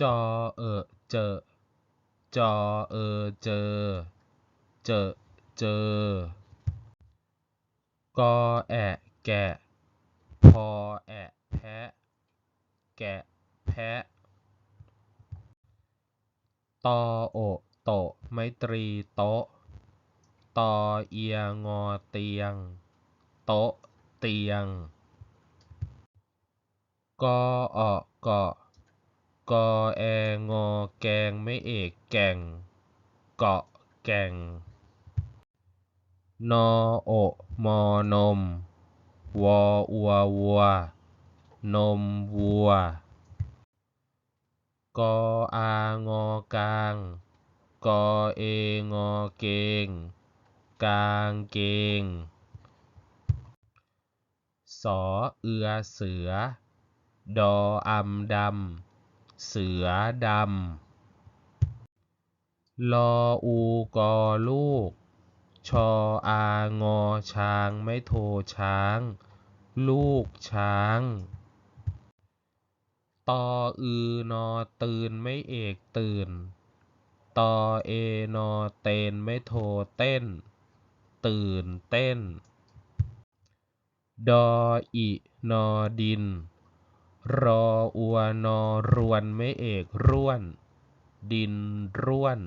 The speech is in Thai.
จอเออเจอจอเออเจอ เจอเจอกอแอะแกะพอแอะแพะแกะแพะตอโอะโตไมตรีโตตอเอียงอเตียง โตเตียงกออเกาะ กอแองอแกงไม่เอกแก่ง เกาะแก่ง นอโอมอนม วออัววัว นมวัว กออางอกาง กอเองอเกง กางเกง สอเอือเสือ ดออำดำ เสือดำลออูกอลูก ชออางอช้างไม่โทช้าง ลูกช้างตออือนอตื่นไม่เอกตื่น ตอเอนอเตนไม่โทเต้น ตื่นเต้น ดออินอดิน รออัวนอรวนไม่เอกร่วน ดินร่วน